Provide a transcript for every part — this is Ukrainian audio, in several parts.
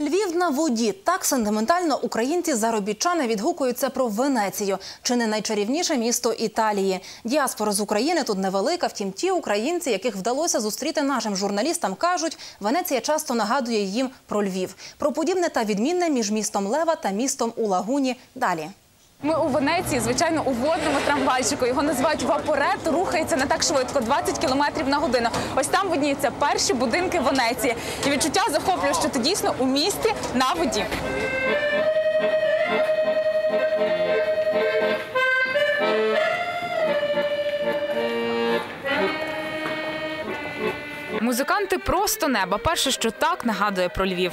Львів на воді так сентиментально українці заробітчани відгукуються про Венецію, чи не найчарівніше місто Італії. Діаспора з України тут невелика. Втім, ті українці, яких вдалося зустріти нашим журналістам, кажуть, Венеція часто нагадує їм про Львів. Про подібне та відмінне між містом Лева та містом у Лагуні. Далі. Ми у Венеції, звичайно, у водному трамвайчику. Його називають вапорет. Рухається не так швидко, 20 кілометрів на годину. Ось там видніються перші будинки Венеції. І відчуття захоплює, що ти дійсно у місті на воді. Музиканти просто неба. Перше, що так нагадує про Львів.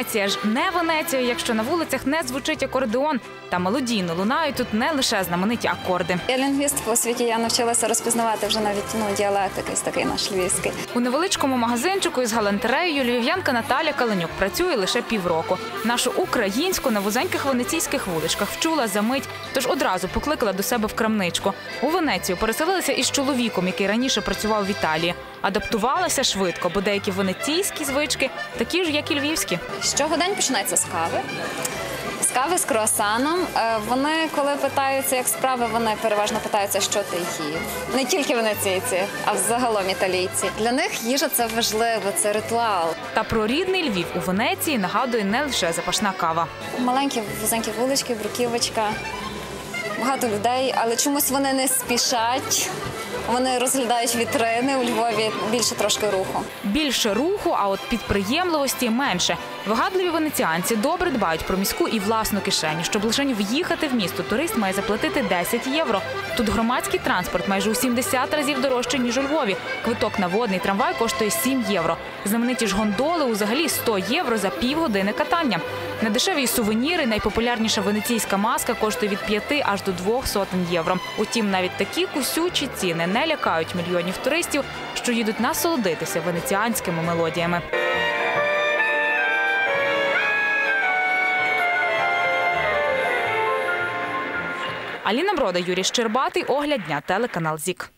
Венеція ж не Венеція, якщо на вулицях не звучить акордеон, та мелодійно лунають тут не лише знамениті акорди. Я лінгвіст по освіті, я навчилася розпізнавати вже навіть ну, діалект якийсь такий наш львівський. У невеличкому магазинчику із галантереєю львів'янка Наталя Каленюк працює лише півроку. Нашу українську на вузеньких венеційських вуличках вчула за мить, тож одразу покликала до себе в крамничку. У Венецію переселилася із чоловіком, який раніше працював в Італії. Адаптувалася швидко, бо деякі венеційські звички такі ж, як і львівські. Щогодень починається з кави. З кави з круасаном. Е, Вони, коли питаються, як справи, вони переважно питаються, що ти їв. Не тільки венеційці, а взагалом італійці. Для них їжа це важливо, це ритуал. Та про рідний Львів у Венеції нагадує не лише запашна кава. Маленькі вузенькі вулички, бруківочка, багато людей, але чомусь вони не спішать. Вони розглядають вітрини у Львові більше трошки руху. Більше руху, а от підприємливості менше. Вигадливі венеціанці добре дбають про міську і власну кишеню. Щоб лише в'їхати в місто, турист має заплатити 10 євро. Тут громадський транспорт майже у 70 разів дорожче, ніж у Львові. Квиток на водний трамвай коштує 7 євро. Знамениті ж гондоли взагалі 100 євро за півгодини катання. Недешеві й сувеніри, найпопулярніша венеційська маска коштує від 5 аж до 2 сотень євро. Утім, навіть такі кусючі ціни не лякають мільйонів туристів, що їдуть насолодитися венеціанськими мелодіями. Аліна Брода, Юрій Щербатий, огляд дня, телеканал ЗІК.